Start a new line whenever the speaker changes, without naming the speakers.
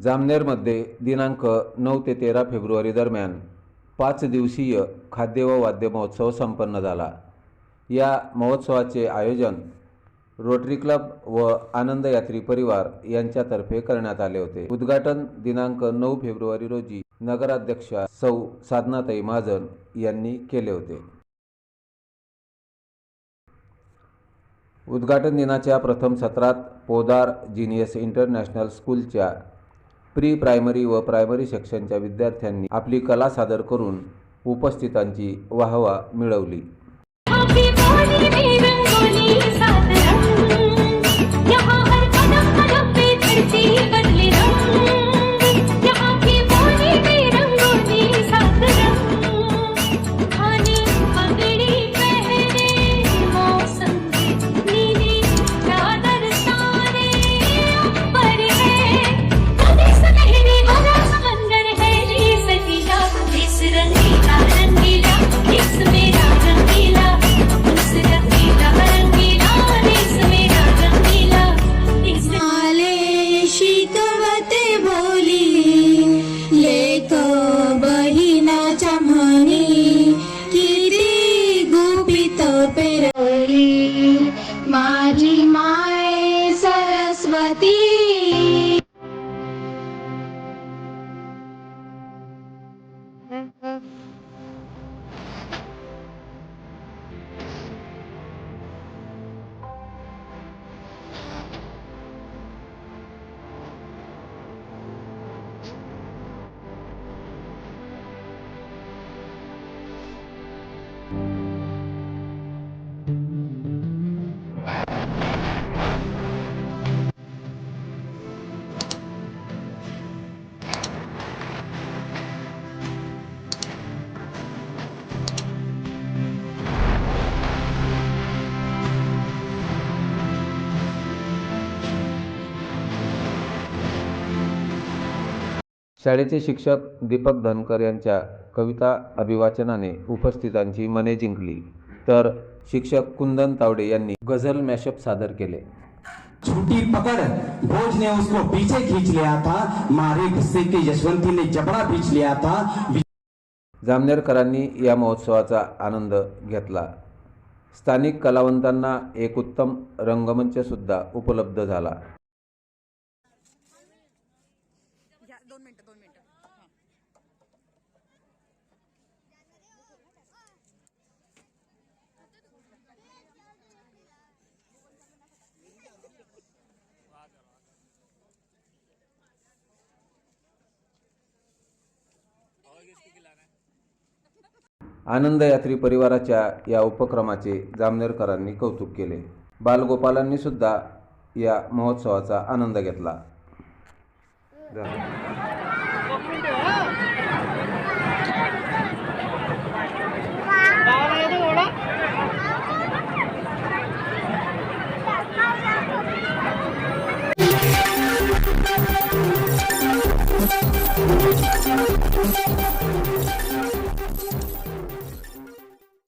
जामनेरमध्ये दिनांक नऊ ते तेरा फेब्रुवारी दरम्यान पाच दिवसीय खाद्य व वाद्य महोत्सव संपन्न झाला. या महोत्सवाचे आयोजन रोटरी क्लब व आनंद यात्री परिवार यांच्यातर्फे करण्यात आले होते. उद्घाटन दिनांक नऊ फेब्रुवारी रोजी नगराध्यक्षा सौ साधनाताई महाजन यांनी केले होते. उद्घाटन दिनाच्या प्रथम सत्रात पोदार जिनियस इंटरनॅशनल स्कूलच्या प्री प्रायमरी व प्रायमरी सेक्शनच्या विद्यार्थ्यांनी आपली कला सादर करून उपस्थितांची वाहवा मिळवली.
आपकी बोली में रंगोली सात रंग यहाँ हर
बहिणाच्या म्हणी किती गुपित पेरली
शाळेचे शिक्षक दीपक धनकर यांच्या कविता अभिवाचनाने उपस्थितांची मने जिंकली. तर शिक्षक कुंदन तावडे यांनी गझल मॅशअप सादर केले.
छूटी पकड़ भोज ने उसको पीछे खींच लिया था. मारे गुस्से के यशवंती ने जबड़ा खींच लिया था.
जामनेरकरांनी या महोत्सवाचा आनंद घेतला. स्थानिक कलावंतांना एक उत्तम रंगमंचसुद्धा उपलब्ध झाला. आनंद यात्री परिवाराच्या या उपक्रमाचे जामनेरकरांनी कौतुक केले. बालगोपालांनी सुद्धा या महोत्सवाचा आनंद घेतला.
Thank you.